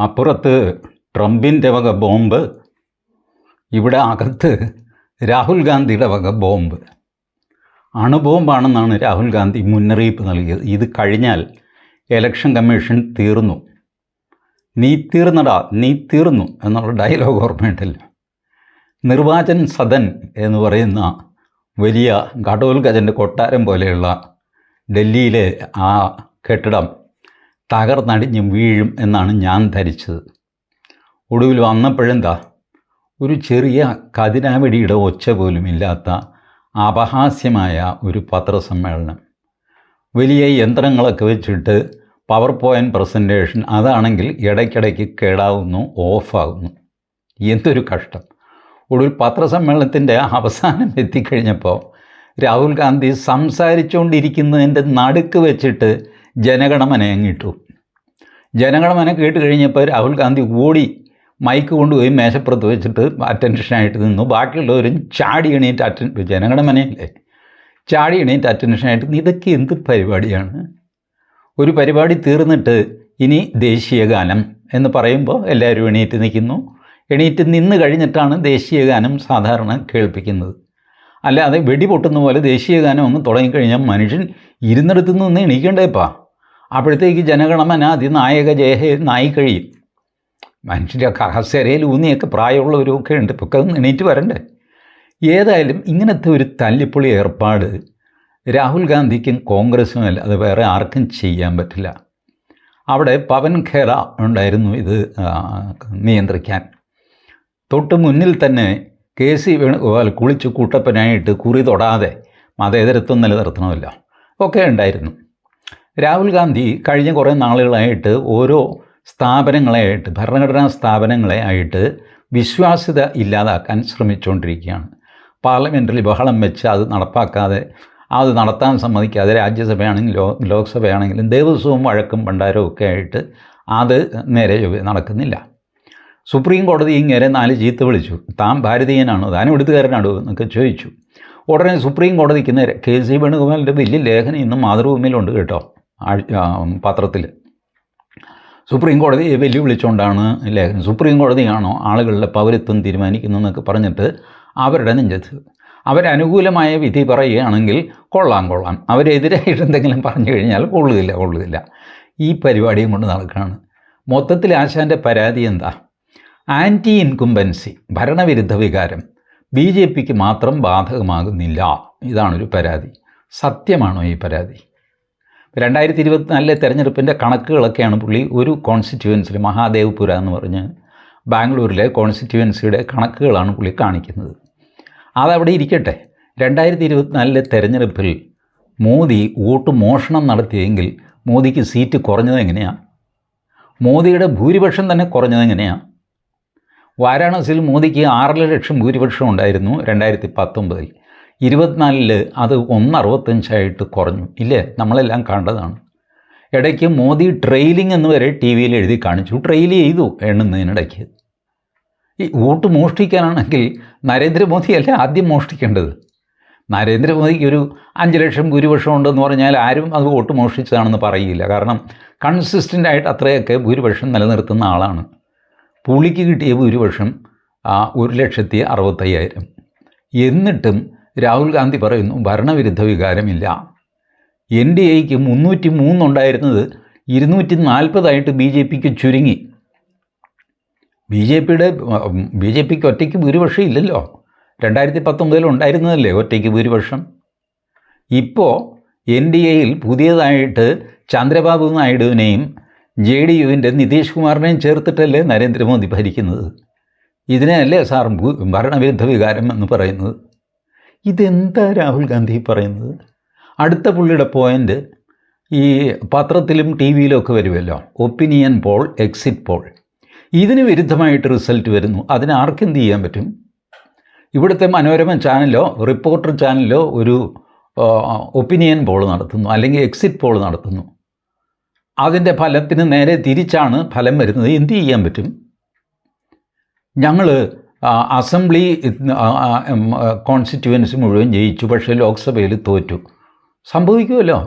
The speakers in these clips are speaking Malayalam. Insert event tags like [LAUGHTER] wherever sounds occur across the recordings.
അപ്പുറത്ത് ട്രംപിന്റെ വക ബോംബ് ഇവിടെ അകത്ത് രാഹുൽ ഗാന്ധിയുടെ വക ബോംബ്. അണുബോംബാണെന്നാണ് രാഹുൽ ഗാന്ധി മുന്നറിയിപ്പ് നൽകിയത്. ഇത് കഴിഞ്ഞാൽ എലക്ഷൻ കമ്മീഷൻ തീർന്നു. നീ തീർന്നടാ നീ തീർന്നു എന്നുള്ള ഡയലോഗ് ഓർമ്മയുണ്ടല്ലോ. നിർവാചൻ സദൻ എന്ന് പറയുന്ന വലിയ ഘടോൽഗജന്റെ കൊട്ടാരം പോലെയുള്ള ഡൽഹിയിലെ ആ കെട്ടിടം തകർന്നടിഞ്ഞ് വീഴും എന്നാണ് ഞാൻ ധരിച്ചത്. ഒടുവിൽ വന്നപ്പോഴെന്താ? ഒരു ചെറിയ കതിരാവിടിയുടെ ഒച്ച പോലും ഇല്ലാത്ത അപഹാസ്യമായ ഒരു പത്രസമ്മേളനം. വലിയ യന്ത്രങ്ങളൊക്കെ വെച്ചിട്ട് പവർ പോയിന്റ് പ്രസന്റേഷൻ അതാണെങ്കിൽ ഇടയ്ക്കിടയ്ക്ക് കേടാവുന്നു ഓഫാകുന്നു എന്തൊരു കഷ്ടം. ഒടുവിൽ പത്രസമ്മേളനത്തിന്റെ അവസാനം എത്തിക്കഴിഞ്ഞപ്പോൾ രാഹുൽ ഗാന്ധി സംസാരിച്ചുകൊണ്ടിരിക്കുന്നതിന്റെ നടുക്ക് വെച്ചിട്ട് ജനഗണമന അങ്ങിട്ടു മനം കേട്ട് കഴിഞ്ഞപ്പോൾ രാഹുൽ ഗാന്ധി ഓടി മൈക്ക് കൊണ്ടുപോയി മേശപ്പുറത്ത് വെച്ചിട്ട് അറ്റൻഷനായിട്ട് നിന്നു. ബാക്കിയുള്ളവരും ചാടി എണീറ്റ് അറ്റൻ ജനങ്ങളുടെ മനയില്ലേ ചാടി എണീറ്റ് അറ്റൻഷനായിട്ട്. ഇതൊക്കെ എന്ത് പരിപാടിയാണ്? ഒരു പരിപാടി തീർന്നിട്ട് ഇനി ദേശീയ ഗാനം എന്ന് പറയുമ്പോൾ എല്ലാവരും എണീറ്റ് നിൽക്കുന്നു. എണീറ്റ് നിന്ന് കഴിഞ്ഞിട്ടാണ് ദേശീയ ഗാനം സാധാരണ കേൾപ്പിക്കുന്നത്. അല്ലാതെ വെടി പൊട്ടുന്ന പോലെ ദേശീയ ഗാനം അങ്ങ് തുടങ്ങിക്കഴിഞ്ഞാൽ മനുഷ്യൻ ഇരുന്നിടത്തു നിന്ന് എണീക്കണ്ടേപ്പാ അപ്പോഴത്തേക്ക് ജനഗണമന അതിനായക ജയഹേ നായി കഴിയും. മനുഷ്യന്റെ അഹസ്യരയിൽ ഊന്നിയൊക്കെ പ്രായമുള്ളവരൊക്കെ ഉണ്ട്. ഇപ്പൊക്കെ അത് എണീറ്റ് വരണ്ടേ? ഏതായാലും ഇങ്ങനത്തെ ഒരു തല്ലിപ്പൊളി ഏർപ്പാട് രാഹുൽ ഗാന്ധിക്കും കോൺഗ്രസ്സിനും അത് വേറെ ആർക്കും ചെയ്യാൻ പറ്റില്ല. അവിടെ പവൻ ഖേറ ഉണ്ടായിരുന്നു ഇത് നിയന്ത്രിക്കാൻ. തൊട്ട് മുന്നിൽ തന്നെ കെ സി വേണുഗോപാൽ കുളിച്ച് കൂട്ടപ്പനായിട്ട് കുറി തൊടാതെ മതേതരത്വം നിലനിർത്തണമല്ലോ. ഒക്കെ ഉണ്ടായിരുന്നു. രാഹുൽ ഗാന്ധി കഴിഞ്ഞ കുറേ നാളുകളായിട്ട് ഓരോ സ്ഥാപനങ്ങളെയായിട്ട് ഭരണഘടനാ സ്ഥാപനങ്ങളെ ആയിട്ട് വിശ്വാസ്യത ഇല്ലാതാക്കാൻ ശ്രമിച്ചുകൊണ്ടിരിക്കുകയാണ് പാർലമെന്റിൽ ബഹളം വെച്ച് അത് നടപ്പാക്കാതെ അത് നടത്താൻ സമ്മതിക്കാതെ രാജ്യസഭയാണെങ്കിലും ലോ ലോക്സഭയാണെങ്കിലും ദേവസ്വവും വഴക്കും ഭണ്ഡാരവും ഒക്കെ ആയിട്ട് അത് നേരെ നടക്കുന്നില്ല. സുപ്രീം കോടതി ഇങ്ങനെ നാല് ചീത്ത വിളിച്ചു. താൻ ഭാരതീയനാണോ? താൻ എടുത്തുകാരനാണോ എന്നൊക്കെ ചോദിച്ചു. ഉടനെ സുപ്രീം കോടതിക്ക് നേരെ കെ സി വേണുഗോപാലിന്റെ വലിയ ലേഖനം ഇന്ന് മാതൃഭൂമിയിലുണ്ട് കേട്ടോ. പത്രത്തിൽ സുപ്രീം കോടതിയെ വെല്ലുവിളിച്ചുകൊണ്ടാണ് ലേഖനം സുപ്രീം കോടതിയാണോ ആളുകളുടെ പൗരത്വം തീരുമാനിക്കുന്നതെന്നൊക്കെ പറഞ്ഞിട്ട് അവരുടെ നെഞ്ചത്ത്. അവരനുകൂലമായ വിധി പറയുകയാണെങ്കിൽ കൊള്ളാം കൊള്ളാം. അവരെതിരായിട്ട് [LAUGHS] എന്തെങ്കിലും പറഞ്ഞു കഴിഞ്ഞാൽ കൊള്ളുകയില്ല കൊള്ളുകയില്ല. ഈ പരിപാടിയും കൊണ്ട് നടക്കുകയാണ്. മൊത്തത്തിൽ ആശാന്റെ പരാതി എന്താ? ആന്റി ഇൻകുംബൻസി ഭരണവിരുദ്ധ വികാരം. ബി ജെ പിക്ക് മാത്രം ബാധകമാകുന്നില്ല. ഇതാണൊരു പരാതി. സത്യമാണോ ഈ പരാതി? രണ്ടായിരത്തി ഇരുപത്തിനാലിലെ തെരഞ്ഞെടുപ്പിന്റെ കണക്കുകളൊക്കെയാണ് പുള്ളി ഒരു കോൺസ്റ്റിറ്റ്യുവൻസിൽ മഹാദേവ്പുര എന്ന് പറഞ്ഞ് ബാംഗ്ലൂരിലെ കോൺസ്റ്റിറ്റ്യുവൻസിയുടെ കണക്കുകളാണ് പുള്ളി കാണിക്കുന്നത്. അതവിടെ ഇരിക്കട്ടെ. രണ്ടായിരത്തി ഇരുപത്തിനാലിലെ തെരഞ്ഞെടുപ്പിൽ മോദി വോട്ട് മോഷണം നടത്തിയെങ്കിൽ മോദിക്ക് സീറ്റ് കുറഞ്ഞത് എങ്ങനെയാണ് മോദിയുടെ ഭൂരിപക്ഷം തന്നെ കുറഞ്ഞത് എങ്ങനെയാണ് വാരാണസിയിൽ മോദിക്ക് ആറര ലക്ഷം ഭൂരിപക്ഷം ഉണ്ടായിരുന്നു രണ്ടായിരത്തി പത്തൊമ്പതിൽ ഇരുപത്തിനാലിൽ അത് ഒന്ന് അറുപത്തഞ്ചായിട്ട് കുറഞ്ഞു. ഇല്ലേ? നമ്മളെല്ലാം കണ്ടതാണ്. ഇടയ്ക്ക് മോദി ട്രെയിലിംഗ് എന്ന് വരെ ടി വിയിൽ എഴുതി കാണിച്ചു. ട്രെയിൽ ചെയ്തു എണ്ണുന്നതിനിടയ്ക്ക്. ഈ വോട്ട് മോഷ്ടിക്കാനാണെങ്കിൽ നരേന്ദ്രമോദിയല്ലേ ആദ്യം മോഷ്ടിക്കേണ്ടത്? നരേന്ദ്രമോദിക്ക് ഒരു അഞ്ച് ലക്ഷം ഭൂരിപക്ഷം ഉണ്ടെന്ന് പറഞ്ഞാൽ ആരും അത് വോട്ട് മോഷ്ടിച്ചതാണെന്ന് പറയില്ല. കാരണം കൺസിസ്റ്റന്റ് ആയിട്ട് അത്രയൊക്കെ ഭൂരിപക്ഷം നിലനിർത്തുന്ന ആളാണ്. പുള്ളിക്ക് കിട്ടിയ ഭൂരിപക്ഷം ഒരു ലക്ഷത്തി അറുപത്തയ്യായിരം. എന്നിട്ടും രാഹുൽ ഗാന്ധി പറയുന്നു ഭരണവിരുദ്ധ വികാരമില്ല. എൻ ഡി എക്ക് മുന്നൂറ്റി മൂന്നുണ്ടായിരുന്നത് ഇരുന്നൂറ്റി നാൽപ്പതായിട്ട് ബി ജെ പിക്ക് ചുരുങ്ങി. ബി ജെ പിയുടെ ബി ജെ പിക്ക് ഒറ്റയ്ക്ക് ഭൂരിപക്ഷം ഇല്ലല്ലോ. രണ്ടായിരത്തി പത്തൊമ്പതിൽ ഉണ്ടായിരുന്നതല്ലേ ഒറ്റയ്ക്ക് ഭൂരിപക്ഷം? ഇപ്പോൾ എൻ ഡി എയിൽ പുതിയതായിട്ട് ചന്ദ്രബാബു നായിഡുവിനെയും ജെ ഡി യുവിന്റെ നിതീഷ് കുമാറിനെയും ചേർത്തിട്ടല്ലേ നരേന്ദ്രമോദി ഭരിക്കുന്നത്? ഇതിനെയല്ലേ സാർ ഭരണവിരുദ്ധ വികാരം എന്ന് പറയുന്നത്? ഇതെന്താ രാഹുൽ ഗാന്ധി പറയുന്നത്? അടുത്ത പുള്ളിയുടെ പോയിന്റ് ഈ പത്രത്തിലും ടി വിയിലും ഒക്കെ വരുമല്ലോ. ഒപ്പീനിയൻ പോൾ എക്സിറ്റ് പോൾ ഇതിന് വിരുദ്ധമായിട്ട് റിസൾട്ട് വരുന്നു. അതിന് ആർക്കെന്ത് ചെയ്യാൻ പറ്റും? ഇവിടുത്തെ മനോരമ ചാനലോ റിപ്പോർട്ടർ ചാനലോ ഒരു ഒപ്പീനിയൻ പോൾ നടത്തുന്നു. അല്ലെങ്കിൽ എക്സിറ്റ് പോൾ നടത്തുന്നു. അതിന്റെ ഫലത്തിന് നേരെ തിരിച്ചാണ് ഫലം വരുന്നത്. എന്ത് ചെയ്യാൻ പറ്റും? ഞങ്ങൾ അസംബ്ലി കോൺസ്റ്റിറ്റ്യുവൻസി മുഴുവൻ ജയിച്ചു പക്ഷേ ലോക്സഭയിൽ തോറ്റു. സംഭവിക്കുമല്ലോ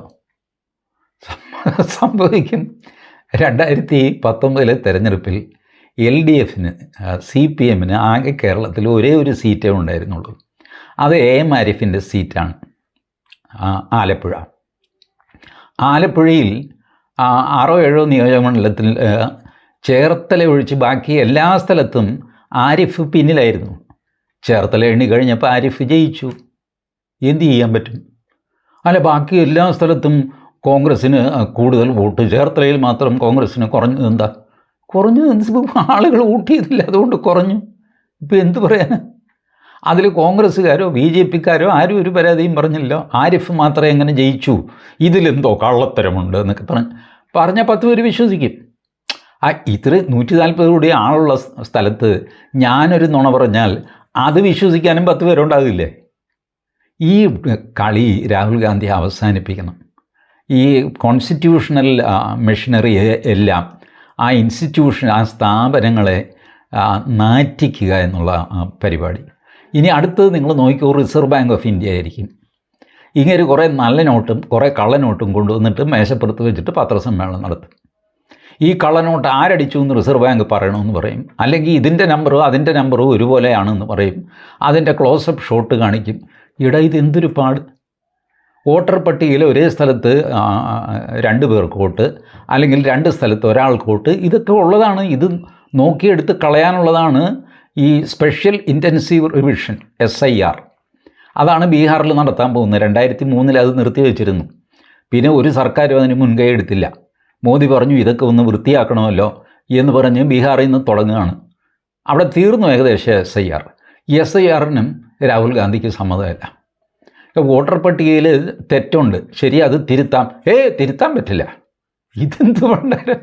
[LAUGHS] സംഭവിക്കും. രണ്ടായിരത്തി പത്തൊമ്പതിലെ തെരഞ്ഞെടുപ്പിൽ എൽ ഡി എഫിന് സി പി എമ്മിന് ആകെ കേരളത്തിൽ ഒരേ ഒരു സീറ്റേ ഉണ്ടായിരുന്നുള്ളൂ. അത് എ എം ആരിഫിന്റെ സീറ്റാണ് ആലപ്പുഴ. ആലപ്പുഴയിൽ ആറോ ഏഴോ നിയോജകമണ്ഡലത്തിൽ ചേർത്തല ഒഴിച്ച് ബാക്കി എല്ലാ സ്ഥലത്തും ആരിഫ് പിന്നിലായിരുന്നു. ചേർത്തല എണ്ണി കഴിഞ്ഞപ്പോൾ ആരിഫ് ജയിച്ചു. എന്ത് ചെയ്യാൻ പറ്റും? അല്ല ബാക്കി എല്ലാ സ്ഥലത്തും കോൺഗ്രസ്സിന് കൂടുതൽ വോട്ട്. ചേർത്തലയിൽ മാത്രം കോൺഗ്രസ്സിന് കുറഞ്ഞു എന്താ? കുറഞ്ഞു ആളുകൾ വോട്ട് ചെയ്തില്ല അതുകൊണ്ട് കുറഞ്ഞു. ഇപ്പം എന്ത് പറയാൻ? അതിൽ കോൺഗ്രസ്സുകാരോ ബി ജെ പിക്കാരോ ആരും ഒരു പരാതിയും പറഞ്ഞില്ല. ആരിഫ് മാത്രമേ എങ്ങനെ ജയിച്ചു? ഇതിലെന്തോ കള്ളത്തരമുണ്ട് എന്നൊക്കെ പറഞ്ഞ്. പറഞ്ഞാൽ പത്ത് പേര് വിശ്വസിക്കും. ആ ഇത്ര നൂറ്റി നാൽപ്പത് കോടി ആളുള്ള സ്ഥലത്ത് ഞാനൊരു നുണ പറഞ്ഞാൽ അത് വിശ്വസിക്കാനും പത്ത് പേരുണ്ടാകില്ലേ ഈ കളി രാഹുൽ ഗാന്ധി അവസാനിപ്പിക്കണം. ഈ കോൺസ്റ്റിറ്റ്യൂഷണൽ മെഷീനറി എല്ലാം ആ ഇൻസ്റ്റിറ്റ്യൂഷൻ ആ സ്ഥാപനങ്ങളെ നാറ്റിക്കുക എന്നുള്ള പരിപാടി. ഇനി അടുത്തത് നിങ്ങൾ നോക്കിക്കോ റിസർവ് ബാങ്ക് ഓഫ് ഇന്ത്യ ആയിരിക്കും. ഇങ്ങനെ കുറേ നല്ല നോട്ടും കുറേ കള്ളനോട്ടും കൊണ്ടുവന്നിട്ട് മേശപ്പുറത്ത് വെച്ചിട്ട് പത്രസമ്മേളനം നടത്തും. ഈ കള്ളനോട്ട് ആരടിച്ചു എന്ന് റിസർവ് ബാങ്ക് പറയണമെന്ന് പറയും. അല്ലെങ്കിൽ ഇതിന്റെ നമ്പറും അതിന്റെ നമ്പറും ഒരുപോലെയാണെന്ന് പറയും. അതിന്റെ ക്ലോസപ്പ് ഷോട്ട് കാണിക്കും. ഇട ഇത് എന്തൊരു പാട്. വോട്ടർ പട്ടികയിൽ ഒരേ സ്ഥലത്ത് രണ്ട് പേർക്ക് വോട്ട് അല്ലെങ്കിൽ രണ്ട് സ്ഥലത്ത് ഒരാൾക്ക് വോട്ട്. ഇതൊക്കെ ഉള്ളതാണ്. ഇത് നോക്കിയെടുത്ത് കളയാനുള്ളതാണ് ഈ special intensive revision S I R. അതാണ് ബീഹാറിൽ നടത്താൻ പോകുന്നത്. രണ്ടായിരത്തി മൂന്നിൽ അത് നിർത്തി നിർത്തിവെച്ചിരുന്നു. പിന്നെ ഒരു സർക്കാരും അതിന് മുൻകൈ എടുത്തില്ല. മോദി പറഞ്ഞു ഇതൊക്കെ ഒന്ന് വൃത്തിയാക്കണമല്ലോ എന്ന് പറഞ്ഞ് ബീഹാറിൽ നിന്ന് തുടങ്ങുകയാണ്. അവിടെ തീർന്നു ഏകദേശം S I R S I ആറിനും രാഹുൽ ഗാന്ധിക്ക് സമ്മതമല്ല. ഇപ്പൊ വോട്ടർ പട്ടികയിൽ തെറ്റുണ്ട്. ശരി അത് തിരുത്താം. ഏ തിരുത്താൻ പറ്റില്ല. ഇതെന്ത് പണ്ടാരം?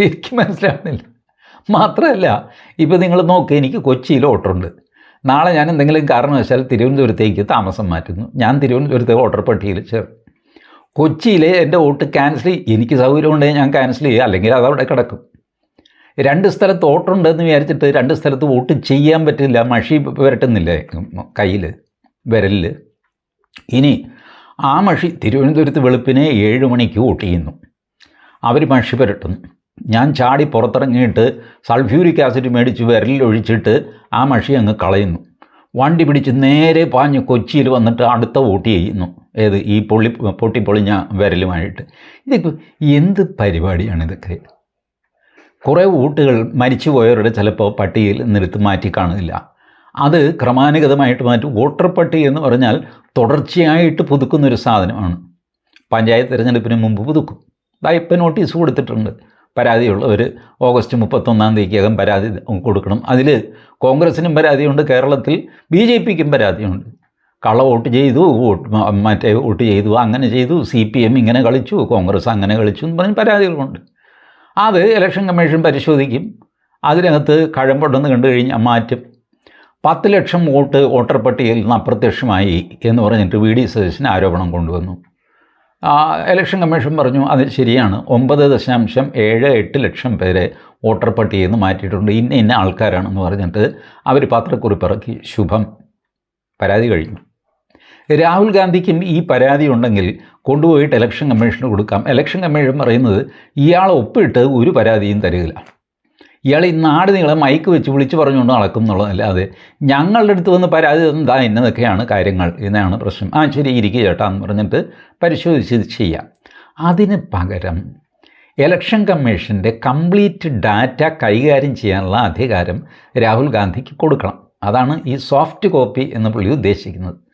എനിക്ക് മനസ്സിലാവുന്നില്ല. മാത്രമല്ല ഇപ്പോൾ നിങ്ങൾ നോക്ക് എനിക്ക് കൊച്ചിയിൽ വോട്ടറുണ്ട്. നാളെ ഞാൻ എന്തെങ്കിലും കാരണവശാൽ തിരുവനന്തപുരത്തേക്ക് താമസം മാറ്റുന്നു. ഞാൻ തിരുവനന്തപുരത്തെ വോട്ടർ പട്ടികയിൽ ചേർന്നു. കൊച്ചിയിലെ എന്റെ വോട്ട് ക്യാൻസൽ ചെയ്യും എനിക്ക് സൗകര്യമുണ്ടെങ്കിൽ ഞാൻ ക്യാൻസൽ ചെയ്യുക അല്ലെങ്കിൽ അതവിടെ കിടക്കും. രണ്ട് സ്ഥലത്ത് ഓട്ടുണ്ടെന്ന് വിചാരിച്ചിട്ട് രണ്ട് സ്ഥലത്ത് വോട്ട് ചെയ്യാൻ പറ്റില്ല. മഷി വരട്ടുന്നില്ല? കയ്യിൽ വിരലിൽ ഇനി ആ മഷി തിരുവനന്തപുരത്ത് വെളുപ്പിനെ ഏഴ് മണിക്ക് വോട്ട് ചെയ്യുന്നു. അവർ മഷി പുരട്ടുന്നു. ഞാൻ ചാടി പുറത്തിറങ്ങിയിട്ട് സൾഫ്യൂരിക് ആസിഡ് മേടിച്ച് വിരലിൽ ഒഴിച്ചിട്ട് ആ മഷി അങ്ങ് കളയുന്നു. വണ്ടി പിടിച്ച് നേരെ പാഞ്ഞ് കൊച്ചിയിൽ വന്നിട്ട് അടുത്ത വോട്ട് ചെയ്യുന്നു. ഏത് ഈ പൊള്ളി പൊട്ടി പൊളിഞ്ഞ വിരലുമായിട്ട്. ഇതൊക്കെ എന്ത് പരിപാടിയാണ് ഇതൊക്കെ? കുറേ വോട്ടുകൾ മരിച്ചുപോയവരുടെ ചിലപ്പോൾ പട്ടികയിൽ നിന്നെടുത്ത് മാറ്റി കാണുന്നില്ല. അത് ക്രമാനുഗതമായിട്ട് മാറ്റും വോട്ടർ പട്ടിക എന്ന് പറഞ്ഞാൽ തുടർച്ചയായിട്ട് പുതുക്കുന്നൊരു സാധനമാണ്. പഞ്ചായത്ത് തിരഞ്ഞെടുപ്പിന് മുമ്പ് പുതുക്കും. ഇപ്പം നോട്ടീസ് കൊടുത്തിട്ടുണ്ട്. പരാതിയുള്ളവർ ഓഗസ്റ്റ് മുപ്പത്തൊന്നാം തീയതിക്കകം പരാതി കൊടുക്കണം. അതിൽ കോൺഗ്രസിനും പരാതിയുണ്ട് കേരളത്തിൽ ബി ജെ പിക്കും പരാതിയുണ്ട്. കള്ള വോട്ട് ചെയ്തു മറ്റേ വോട്ട് ചെയ്തു അങ്ങനെ ചെയ്തു സി പി എം ഇങ്ങനെ കളിച്ചു കോൺഗ്രസ് അങ്ങനെ കളിച്ചു എന്ന് പറഞ്ഞ് പരാതികളുണ്ട്. അത് ഇലക്ഷൻ കമ്മീഷൻ പരിശോധിക്കും. അതിനകത്ത് കഴമ്പുണ്ടെന്ന് കണ്ടു കഴിഞ്ഞാൽ മാറ്റും. പത്ത് ലക്ഷം വോട്ട് വോട്ടർ പട്ടികയിൽ നിന്ന് അപ്രത്യക്ഷമായി എന്ന് പറഞ്ഞിട്ട് വി ഡി സതീശന് ആരോപണം കൊണ്ടുവന്നു. ഇലക്ഷൻ കമ്മീഷൻ പറഞ്ഞു അത് ശരിയാണ്. ഒമ്പത് ദശാംശം ഏഴ് എട്ട് ലക്ഷം പേരെ വോട്ടർ പട്ടികയിൽ നിന്ന് മാറ്റിയിട്ടുണ്ട്. ഇന്ന ഇന്ന ആൾക്കാരാണെന്ന് പറഞ്ഞിട്ട് അവർ പത്രക്കുറിപ്പിറക്കി ശുഭം. പരാതി കഴിഞ്ഞു. രാഹുൽ ഗാന്ധിക്കും ഈ പരാതി ഉണ്ടെങ്കിൽ കൊണ്ടുപോയിട്ട് ഇലക്ഷൻ കമ്മീഷന് കൊടുക്കാം. ഇലക്ഷൻ കമ്മീഷൻ പറയുന്നത് ഇയാളെ ഒപ്പിട്ട് ഒരു പരാതിയും തരികയില്ല. ഇയാൾ ഈ നാട് നിങ്ങളെ മൈക്ക് വെച്ച് വിളിച്ച് പറഞ്ഞുകൊണ്ട് നടക്കും എന്നുള്ളതല്ലാതെ ഞങ്ങളുടെ അടുത്ത് വന്ന് പരാതി എന്താ ഇന്നതൊക്കെയാണ് കാര്യങ്ങൾ എന്നാണ് പ്രശ്നം. ആ ശരി ഇരിക്കുക ചേട്ടാ എന്ന് പറഞ്ഞിട്ട് പരിശോധിച്ച് ചെയ്യാം. അതിന് പകരം ഇലക്ഷൻ കമ്മീഷന്റെ കംപ്ലീറ്റ് ഡാറ്റ കൈകാര്യം ചെയ്യാനുള്ള അധികാരം രാഹുൽ ഗാന്ധിക്ക് കൊടുക്കണം. അതാണ് ഈ സോഫ്റ്റ് കോപ്പി എന്ന് പുള്ളി ഉദ്ദേശിക്കുന്നത്.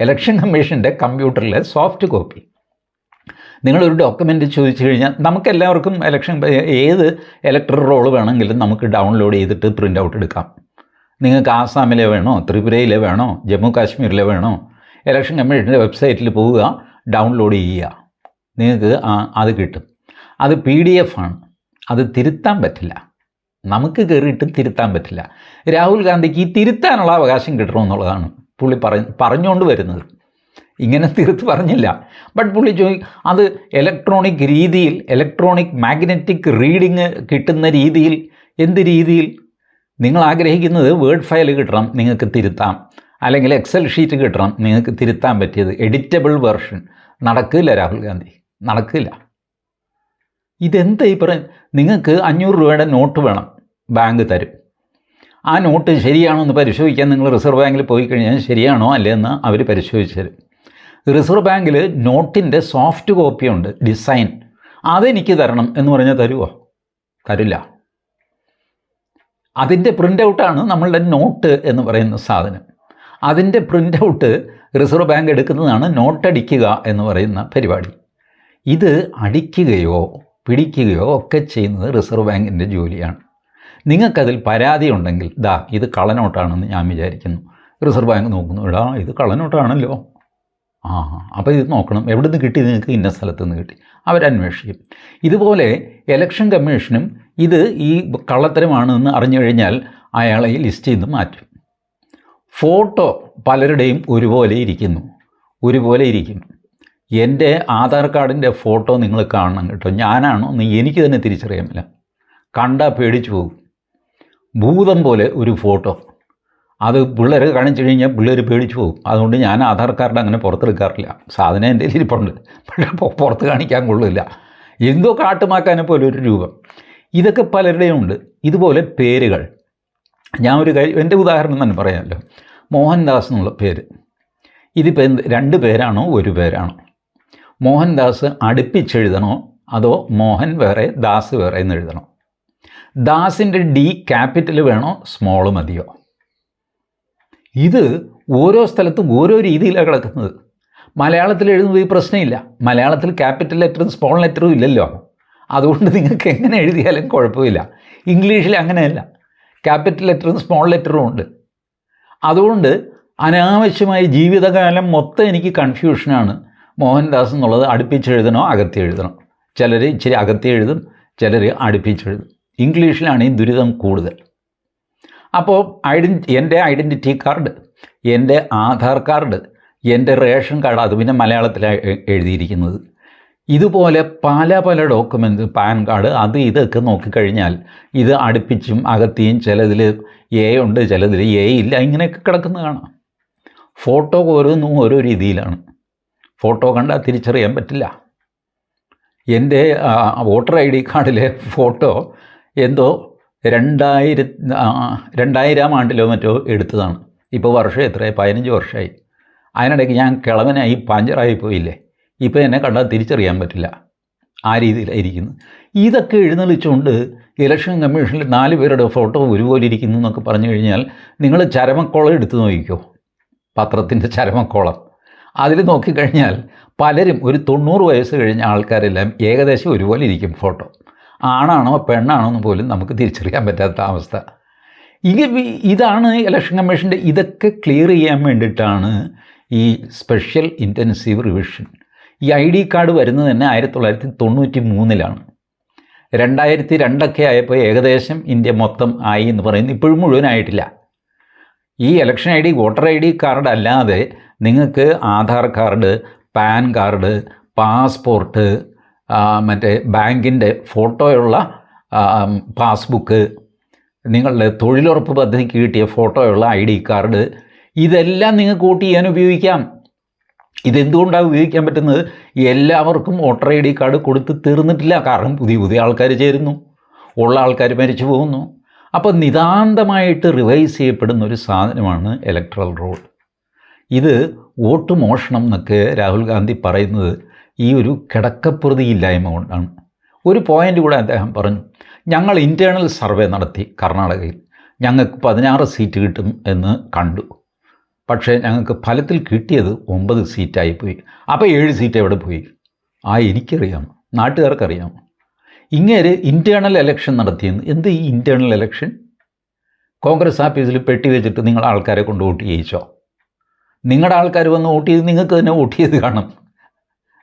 ഇലക്ഷൻ കമ്മീഷന്റെ കമ്പ്യൂട്ടറിലെ സോഫ്റ്റ് കോപ്പി നിങ്ങളൊരു ഡോക്യുമെന്റ് ചോദിച്ചു കഴിഞ്ഞാൽ നമുക്ക് എല്ലാവർക്കും ഇലക്ഷൻ ഏത് ഇലക്ടർ റോൾ വേണമെങ്കിലും നമുക്ക് ഡൗൺലോഡ് ചെയ്തിട്ട് പ്രിന്റ് ഔട്ട് എടുക്കാം. നിങ്ങൾക്ക് ആസാമിലെ വേണോ ത്രിപുരയിലെ വേണോ ജമ്മു കാശ്മീരിലെ വേണോ ഇലക്ഷൻ കമ്മീഷന്റെ വെബ്സൈറ്റിൽ പോവുക ഡൗൺലോഡ് ചെയ്യുക. നിങ്ങൾക്ക് അത് കിട്ടും. അത് പി ഡി എഫ് ആണ്. അത് തിരുത്താൻ പറ്റില്ല. നമുക്ക് കയറിയിട്ടും തിരുത്താൻ പറ്റില്ല. രാഹുൽ ഗാന്ധിക്ക് ഈ തിരുത്താനുള്ള അവകാശം കിട്ടണമെന്നുള്ളതാണ്. പുള്ളി പറ പറഞ്ഞുകൊണ്ട് വരുന്നത്. ഇങ്ങനെ തീർത്ത് പറഞ്ഞില്ല. ബട്ട് പുള്ളി ചോദി അത് ഇലക്ട്രോണിക് രീതിയിൽ ഇലക്ട്രോണിക് മാഗ്നറ്റിക് റീഡിങ് കിട്ടുന്ന രീതിയിൽ എന്ത് രീതിയിൽ? നിങ്ങൾ ആഗ്രഹിക്കുന്നത് വേർഡ് ഫയൽ കിട്ടണം നിങ്ങൾക്ക് തിരുത്താം. അല്ലെങ്കിൽ എക്സൽ ഷീറ്റ് കിട്ടണം നിങ്ങൾക്ക് തിരുത്താൻ പറ്റിയത്. എഡിറ്റബിൾ വേർഷൻ നടക്കില്ല രാഹുൽ ഗാന്ധി. നടക്കില്ല. ഇതെന്താ ഈ പറയും നിങ്ങൾക്ക് അഞ്ഞൂറ് രൂപയുടെ നോട്ട് വേണം ബാങ്ക് തരും. ആ നോട്ട് ശരിയാണോ എന്ന് പരിശോധിക്കാൻ നിങ്ങൾ റിസർവ് ബാങ്കിൽ പോയി കഴിഞ്ഞാൽ ശരിയാണോ അല്ലയെന്ന് അവർ പരിശോധിച്ചു തരും. റിസർവ് ബാങ്കിൽ നോട്ടിന്റെ സോഫ്റ്റ് കോപ്പിയുണ്ട് ഡിസൈൻ. അതെനിക്ക് തരണം എന്ന് പറഞ്ഞാൽ തരുമോ തരില്ല. അതിന്റെ പ്രിന്റ് ഔട്ടാണ് നമ്മളുടെ നോട്ട് എന്ന് പറയുന്ന സാധനം. അതിന്റെ പ്രിന്റ് ഔട്ട് റിസർവ് ബാങ്ക് എടുക്കുന്നതാണ് നോട്ട് അടിക്കുക എന്ന് പറയുന്ന പരിപാടി. ഇത് അടിക്കുകയോ പിടിക്കുകയോ ഒക്കെ ചെയ്യുന്നത് റിസർവ് ബാങ്കിന്റെ ജോലിയാണ്. നിങ്ങൾക്കതിൽ പരാതി ഉണ്ടെങ്കിൽ ദാ ഇത് കള്ളനോട്ടാണെന്ന് ഞാൻ വിചാരിക്കുന്നു. റിസർവ് ബാങ്ക് നോക്കുന്നു. ഇടാ ഇത് കള്ളനോട്ടാണല്ലോ. ആ അപ്പോൾ ഇത് നോക്കണം. എവിടെ നിന്ന് കിട്ടി? നിങ്ങൾക്ക് ഇന്ന സ്ഥലത്ത് നിന്ന് കിട്ടി. അവരന്വേഷിക്കും. ഇതുപോലെ ഇലക്ഷൻ കമ്മീഷനും ഇത് ഈ കള്ളത്തരമാണെന്ന് അറിഞ്ഞു കഴിഞ്ഞാൽ അയാളെ ഈ ലിസ്റ്റിൽ നിന്ന് മാറ്റും. ഫോട്ടോ പലരുടെയും ഒരുപോലെ ഇരിക്കുന്നു. ഒരുപോലെ ഇരിക്കും. എന്റെ ആധാർ കാർഡിന്റെ ഫോട്ടോ നിങ്ങൾ കാണണം കേട്ടോ. ഞാനാണോ? എന്ന് എനിക്ക് തന്നെ തിരിച്ചറിയാമില്ല കണ്ടാൽ പേടിച്ചു പോകും. ഭൂതം പോലെ ഒരു ഫോട്ടോ. അത് പിള്ളേർ കാണിച്ചു കഴിഞ്ഞാൽ പിള്ളേർ പേടിച്ചു പോകും. അതുകൊണ്ട് ഞാൻ ആധാർ കാർഡ് അങ്ങനെ പുറത്തെടുക്കാറില്ല. സാധനം എന്റെ ഇരിപ്പുണ്ട് പക്ഷേ പുറത്ത് കാണിക്കാൻ കൊള്ളില്ല. എന്തോ കാട്ടുമാക്കാനെ പോലെ ഒരു രൂപം. ഇതൊക്കെ പലരുടെയും ഉണ്ട്. ഇതുപോലെ പേരുകൾ. ഞാൻ ഒരു കാര്യം എന്റെ ഉദാഹരണം തന്നെ പറയാമല്ലോ. മോഹൻദാസ് എന്നുള്ള പേര്. ഇതിപ്പോൾ എന്ത് രണ്ട് പേരാണോ? ഒരു പേരാണോ? മോഹൻദാസ് അടുപ്പിച്ചെഴുതണോ? അതോ മോഹൻ വേറെ ദാസ് വേറെ എന്ന് എഴുതണോ? ദാസിന്റെ ഡി ക്യാപിറ്റൽ വേണോ സ്മോൾ മതിയോ? ഇത് ഓരോ സ്ഥലത്തും ഓരോ രീതിയിലാണ് കിടക്കുന്നത്. മലയാളത്തിൽ എഴുതുന്നത് ഈ പ്രശ്നമില്ല. മലയാളത്തിൽ ക്യാപിറ്റൽ ലെറ്ററും സ്മോൾ ലെറ്ററും ഇല്ലല്ലോ. അതുകൊണ്ട് നിങ്ങൾക്ക് എങ്ങനെ എഴുതിയാലും കുഴപ്പമില്ല. ഇംഗ്ലീഷിൽ അങ്ങനെയല്ല. ക്യാപിറ്റൽ ലെറ്ററും സ്മോൾ ലെറ്ററും ഉണ്ട്. അതുകൊണ്ട് അനാവശ്യമായി ജീവിതകാലം മൊത്തം എനിക്ക് കൺഫ്യൂഷനാണ്. മോഹൻദാസ് എന്നുള്ളത് അടുപ്പിച്ചെഴുതണോ അകത്തി എഴുതണോ. ചിലർ ഇച്ചിരി അകത്തി എഴുതും ചിലർ അടുപ്പിച്ചെഴുതും ഇംഗ്ലീഷിലാണ് ഈ ദുരിതം കൂടുതൽ. അപ്പോൾ ഐഡന്റി എന്റെ ഐഡന്റിറ്റി കാർഡ് എന്റെ ആധാർ കാർഡ് എന്റെ റേഷൻ കാർഡ് അത് പിന്നെ മലയാളത്തിലാണ് എഴുതിയിരിക്കുന്നത്. ഇതുപോലെ പല പല ഡോക്യുമെന്റ് പാൻ കാർഡ് അത് ഇതൊക്കെ നോക്കിക്കഴിഞ്ഞാൽ ഇത് അടുപ്പിച്ചും അകത്തിയും ചിലതിൽ എ ഉണ്ട് ചിലതിൽ എ ഇല്ല ഇങ്ങനെയൊക്കെ കിടക്കുന്നത് കാണാം. ഫോട്ടോ ഓരോന്നും ഓരോ രീതിയിലാണ്. ഫോട്ടോ കണ്ടാൽ തിരിച്ചറിയാൻ പറ്റില്ല. എന്റെ വോട്ടർ ഐ ഡി കാർഡിലെ ഫോട്ടോ എന്തോ രണ്ടായിര രണ്ടായിരം ആണ്ടിലോ മറ്റോ എടുത്തതാണ്. ഇപ്പോൾ വർഷം എത്രയായി? പതിനഞ്ച് വർഷമായി. അതിനിടയ്ക്ക് ഞാൻ കിളവനായി പഞ്ചറായി പോയില്ലേ? ഇപ്പോൾ എന്നെ കണ്ടാൽ തിരിച്ചറിയാൻ പറ്റില്ല. ആ രീതിയിലായിരിക്കുന്നു. ഇതൊക്കെ എഴുന്നള്ളിച്ചുകൊണ്ട് ഇലക്ഷൻ കമ്മീഷനിൽ നാല് പേരുടെ ഫോട്ടോ ഒരുപോലെ ഇരിക്കുന്നു എന്നൊക്കെ പറഞ്ഞു കഴിഞ്ഞാൽ നിങ്ങൾ ചരമക്കോളം എടുത്തു നോക്കിക്കോ. പത്രത്തിന്റെ ചരമക്കോളം. അതിൽ നോക്കിക്കഴിഞ്ഞാൽ പലരും ഒരു തൊണ്ണൂറ് വയസ്സ് കഴിഞ്ഞ ആൾക്കാരെല്ലാം ഏകദേശം ഒരുപോലെ ഇരിക്കും ഫോട്ടോ. ആണാണോ പെണ്ണാണോ എന്ന് പോലും നമുക്ക് തിരിച്ചറിയാൻ പറ്റാത്ത അവസ്ഥ. ഇത് ഇതാണ് ഇലക്ഷൻ കമ്മീഷന്റെ ഇതൊക്കെ ക്ലിയർ ചെയ്യാൻ വേണ്ടിയിട്ടാണ് ഈ സ്പെഷ്യൽ ഇന്റൻസീവ് റിവിഷൻ ഈ ഐ ഡി കാർഡ് വരുന്നത് തന്നെ ആയിരത്തി തൊള്ളായിരത്തി തൊണ്ണൂറ്റി മൂന്നിലാണ് രണ്ടായിരത്തി രണ്ടൊക്കെ ആയപ്പോൾ ഏകദേശം ഇന്ത്യ മൊത്തം ആയി എന്ന് പറയുന്നത് ഇപ്പോഴും മുഴുവനായിട്ടില്ല. ഈ election I D voter I D card അല്ലാതെ നിങ്ങൾക്ക് Aadhaar card PAN card passport മറ്റേ ബാങ്കിന്റെ ഫോട്ടോയുള്ള പാസ്ബുക്ക് നിങ്ങളുടെ തൊഴിലുറപ്പ് പദ്ധതിക്ക് കിട്ടിയ ഫോട്ടോയുള്ള ഐ ഡി കാർഡ് ഇതെല്ലാം നിങ്ങൾക്ക് വോട്ട് ചെയ്യാൻ ഉപയോഗിക്കാം. ഇതെന്തുകൊണ്ടാണ് ഉപയോഗിക്കാൻ പറ്റുന്നത്? എല്ലാവർക്കും വോട്ടർ ഐ ഡി കാർഡ് കൊടുത്ത് തീർന്നിട്ടില്ല. കാരണം പുതിയ പുതിയ ആൾക്കാർ ചേരുന്നു. ഉള്ള ആൾക്കാർ മരിച്ചു പോകുന്നു. അപ്പോൾ നിതാന്തമായിട്ട് റിവൈസ് ചെയ്യപ്പെടുന്ന ഒരു സാധനമാണ് ഇലക്ട്രൽ റോൾ ഇത് വോട്ട് മോഷണം എന്നൊക്കെ രാഹുൽ ഗാന്ധി പറയുന്നത് ഈ ഒരു കിടക്കപ്രതിയില്ലായ്മ കൊണ്ടാണ്. ഒരു പോയിന്റ് കൂടെ അദ്ദേഹം പറഞ്ഞു ഞങ്ങൾ ഇന്റേർണൽ സർവേ നടത്തി കർണാടകയിൽ. ഞങ്ങൾക്ക് പതിനാറ് സീറ്റ് കിട്ടും എന്ന് കണ്ടു. പക്ഷേ ഞങ്ങൾക്ക് ഫലത്തിൽ കിട്ടിയത് ഒമ്പത് സീറ്റായിപ്പോയി അപ്പോൾ ഏഴ് സീറ്റ് എവിടെ പോയി? ആ എനിക്കറിയാം. നാട്ടുകാർക്കറിയാം. ഇങ്ങനെ ഇന്റേർണൽ ഇലക്ഷൻ നടത്തിയെന്ന്. എന്ത് ഈ ഇന്റേർണൽ ഇലക്ഷൻ കോൺഗ്രസ് ആഫീസിൽ പെട്ടി വെച്ചിട്ട് നിങ്ങൾ ആൾക്കാരെ കൊണ്ട് വോട്ട് ചെയ്യിച്ചോ? നിങ്ങളുടെ ആൾക്കാർ വന്ന് വോട്ട് ചെയ്ത് നിങ്ങൾക്ക് തന്നെ വോട്ട് ചെയ്ത് കാണും.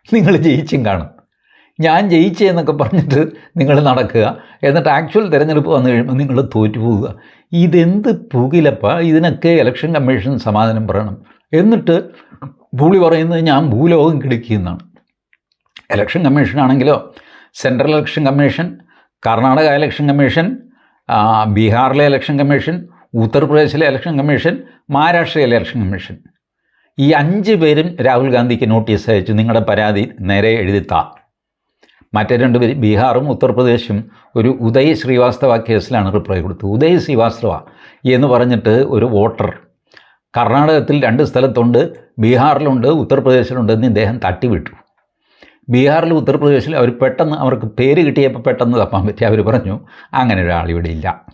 നിങ്ങൾ ജയിച്ചും കാണും. ഞാൻ ജയിച്ചെന്നൊക്കെ പറഞ്ഞിട്ട് നിങ്ങൾ നടക്കുക. എന്നിട്ട് ആക്ച്വൽ തിരഞ്ഞെടുപ്പ് വന്നു കഴിയുമ്പോൾ നിങ്ങൾ തോറ്റു പോവുക ഇതെന്ത് പുകിലപ്പ? ഇതിനൊക്കെ ഇലക്ഷൻ കമ്മീഷൻ സമാധാനം പറയണം. എന്നിട്ട് ഭൂളി പറയുന്നത് ഞാൻ ഭൂലോകം കിടക്കിയെന്നാണ് election കമ്മീഷനാണെങ്കിലോ central election commission Karnataka election commission ബീഹാറിലെ ഇലക്ഷൻ കമ്മീഷൻ ഉത്തർപ്രദേശിലെ ഇലക്ഷൻ കമ്മീഷൻ മഹാരാഷ്ട്രയിലെ ഇലക്ഷൻ കമ്മീഷൻ ഈ അഞ്ച് പേരും രാഹുൽ ഗാന്ധിക്ക് നോട്ടീസ് അയച്ചു. നിങ്ങളുടെ പരാതി നേരെ എഴുതിത്താ. മറ്റേ രണ്ട് പേര് ബീഹാറും ഉത്തർപ്രദേശും ഒരു ഉദയ് ശ്രീവാസ്തവ കേസിലാണ് റിപ്ലൈ കൊടുത്തത്. ഉദയ് ശ്രീവാസ്തവ എന്ന് പറഞ്ഞിട്ട് ഒരു വോട്ടർ. കർണാടകത്തിൽ രണ്ട് സ്ഥലത്തുണ്ട് ബീഹാറിലുണ്ട് ഉത്തർപ്രദേശിലുണ്ട് എന്ന് ഇദ്ദേഹം തട്ടിവിട്ടു. ബീഹാറിലും ഉത്തർപ്രദേശിലും അവർ പെട്ടെന്ന് അവർക്ക് പേര് കിട്ടിയപ്പോൾ പെട്ടെന്ന് തപ്പാൻ പറ്റി. അവർ പറഞ്ഞു അങ്ങനെ ഒരാൾ ഇവിടെ ഇല്ല.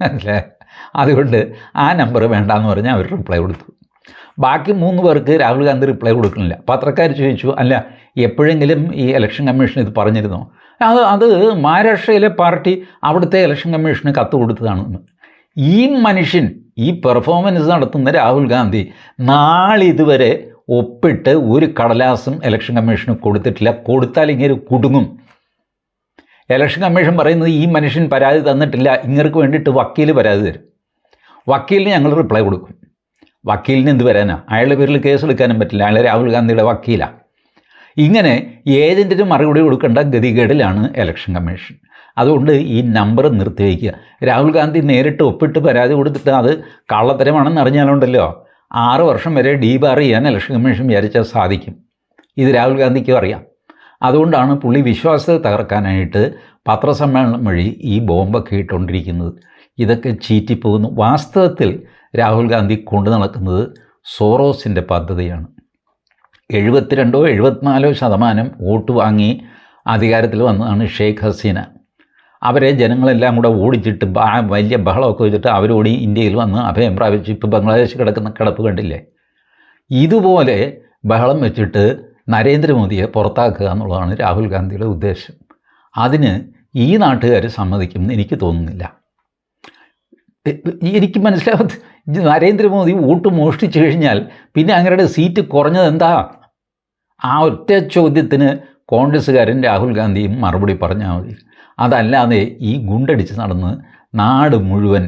അല്ലേ? അതുകൊണ്ട് ആ നമ്പർ വേണ്ടാന്ന് പറഞ്ഞ് അവർ റിപ്ലൈ കൊടുത്തു. ബാക്കി മൂന്ന് പേർക്ക് രാഹുൽ ഗാന്ധി റിപ്ലൈ കൊടുക്കുന്നില്ല. പത്രക്കാർ ചോദിച്ചു അല്ല എപ്പോഴെങ്കിലും ഈ ഇലക്ഷൻ കമ്മീഷൻ ഇത് പറഞ്ഞിരുന്നോ? അത് അത് മഹാരാഷ്ട്രയിലെ പാർട്ടി അവിടുത്തെ ഇലക്ഷൻ കമ്മീഷന് കത്ത് കൊടുത്തതാണെന്ന് ഈ മനുഷ്യൻ ഈ പെർഫോമൻസ് നടത്തുന്ന രാഹുൽ ഗാന്ധി നാളിതുവരെ ഒപ്പിട്ട് ഒരു കടലാസും ഇലക്ഷൻ കമ്മീഷന് കൊടുത്തിട്ടില്ല. കൊടുത്താൽ ഇങ്ങനെ കുടുങ്ങും. ഇലക്ഷൻ കമ്മീഷൻ പറയുന്നത് ഈ മനുഷ്യൻ പരാതി തന്നിട്ടില്ല. ഇങ്ങർക്ക് വേണ്ടിയിട്ട് വക്കീൽ പരാതി തരും. വക്കീലിന് ഞങ്ങൾ റിപ്ലൈ കൊടുക്കും. വക്കീലിന് എന്ത് വരാനാ? അയാളുടെ പേരിൽ കേസ് എടുക്കാനും പറ്റില്ല. അയാൾ രാഹുൽ ഗാന്ധിയുടെ വക്കീലാണ് ഇങ്ങനെ ഏജന്റിന് മറുപടി കൊടുക്കേണ്ട ഗതികേടിലാണ് ഇലക്ഷൻ കമ്മീഷൻ അതുകൊണ്ട് ഈ നമ്പർ നിർത്തിവയ്ക്കുക രാഹുൽ ഗാന്ധി നേരിട്ട് ഒപ്പിട്ട് പരാതി കൊടുത്തിട്ട് അത് കള്ളത്തരമാണെന്ന് അറിഞ്ഞാലുണ്ടല്ലോ. ആറ് വർഷം വരെ ഡീബാർ ചെയ്യാൻ ഇലക്ഷൻ കമ്മീഷൻ വിചാരിച്ചാൽ സാധിക്കും. ഇത് രാഹുൽ ഗാന്ധിക്കും അറിയാം. അതുകൊണ്ടാണ് പുള്ളി വിശ്വാസത്തെ തകർക്കാനായിട്ട് പത്രസമ്മേളനം വഴി ഈ ബോംബൊക്കെ ഇട്ടുകൊണ്ടിരിക്കുന്നത്. ഇതൊക്കെ ചീറ്റിപ്പോകുന്നു. വാസ്തവത്തിൽ രാഹുൽ ഗാന്ധി കൊണ്ടു നടക്കുന്നത് സോറോസിന്റെ പദ്ധതിയാണ്. എഴുപത്തിരണ്ടോ എഴുപത്തിനാലോ ശതമാനം വോട്ട് വാങ്ങി അധികാരത്തിൽ വന്നതാണ് ഷെയ്ഖ് ഹസീന. അവരെ ജനങ്ങളെല്ലാം കൂടെ ഓടിച്ചിട്ട് വലിയ ബഹളമൊക്കെ വെച്ചിട്ട് അവരോടി ഇന്ത്യയിൽ വന്ന് അഭയം പ്രാപിച്ച് ഇപ്പോൾ ബംഗ്ലാദേശ് കിടക്കുന്ന കിടപ്പ് കണ്ടില്ലേ? ഇതുപോലെ ബഹളം വെച്ചിട്ട് നരേന്ദ്രമോദിയെ പുറത്താക്കുക എന്നുള്ളതാണ് രാഹുൽ ഗാന്ധിയുടെ ഉദ്ദേശം. അതിന് ഈ നാട്ടുകാർ സമ്മതിക്കുമെന്ന് എനിക്ക് തോന്നുന്നില്ല. എനിക്ക് മനസ്സിലാവാത്ത നരേന്ദ്രമോദി വോട്ട് മോഷ്ടിച്ചു കഴിഞ്ഞാൽ പിന്നെ അങ്ങയുടെ സീറ്റ് കുറഞ്ഞത് എന്താ? ആ ഒറ്റ ചോദ്യത്തിന് കോൺഗ്രസ്സുകാരൻ രാഹുൽ ഗാന്ധിയും മറുപടി പറഞ്ഞാൽ മതി. അതല്ലാതെ ഈ ഗുണ്ടടിച്ച് നടന്ന് നാട് മുഴുവൻ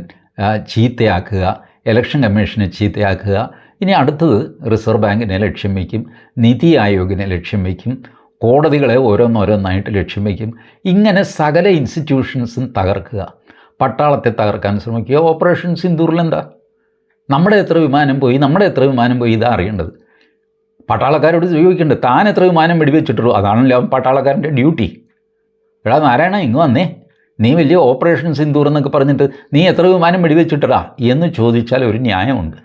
ചീത്തയാക്കുക ഇലക്ഷൻ കമ്മീഷനെ ചീത്തയാക്കുക ഇനി അടുത്തത് റിസർവ് ബാങ്കിനെ ലക്ഷ്യം വയ്ക്കും നിതി ആയോഗിനെ ലക്ഷ്യം വയ്ക്കും കോടതികളെ ഓരോന്നോരോന്നായിട്ട് ലക്ഷ്യം വയ്ക്കും. ഇങ്ങനെ സകല ഇൻസ്റ്റിറ്റ്യൂഷൻസും തകർക്കുക. പട്ടാളത്തെ തകർക്കാൻ ശ്രമിക്കുക. ഓപ്പറേഷൻ സിന്ദൂറിൽ എന്താ? നമ്മുടെ എത്ര വിമാനം പോയി നമ്മുടെ എത്ര വിമാനം പോയി ഇതാ അറിയേണ്ടത്. പട്ടാളക്കാരോട് ചോദിക്കേണ്ടത് താൻ എത്ര വിമാനം വെടിവെച്ചിട്ടുള്ളൂ? അതാണല്ലോ പട്ടാളക്കാരന്റെ ഡ്യൂട്ടി എടാ നാരായണ ഇങ്ങ് വന്നേ. നീ വലിയ ഓപ്പറേഷൻ സിന്ദൂർ എന്നൊക്കെ പറഞ്ഞിട്ട് നീ എത്ര വിമാനം വെടിവെച്ചിട്ടടാ? എന്ന് ചോദിച്ചാൽ ഒരു ന്യായമുണ്ട്.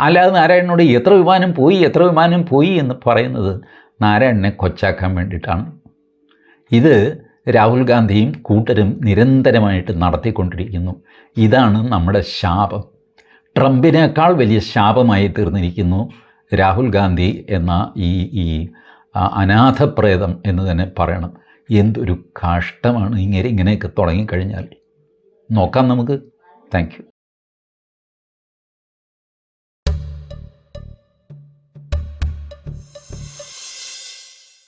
അല്ലാതെ നാരായണനോട് എത്ര വിമാനം പോയി എത്ര വിമാനം പോയി? എന്ന് പറയുന്നത് നാരായണനെ കൊച്ചാക്കാൻ വേണ്ടിയിട്ടാണ്. ഇത് രാഹുൽ ഗാന്ധിയും കൂട്ടരും നിരന്തരമായിട്ട് നടത്തിക്കൊണ്ടിരിക്കുന്നു. ഇതാണ് നമ്മുടെ ശാപം. ട്രംപിനേക്കാൾ വലിയ ശാപമായി തീർന്നിരിക്കുന്നു രാഹുൽ ഗാന്ധി എന്ന ഈ ഈ അനാഥപ്രേതം എന്ന് തന്നെ പറയണം. എന്തൊരു കാഷ്ടമാണ് ഇങ്ങനെ ഇങ്ങനെയൊക്കെ തുടങ്ങിക്കഴിഞ്ഞാൽ. നോക്കാം നമുക്ക്. താങ്ക്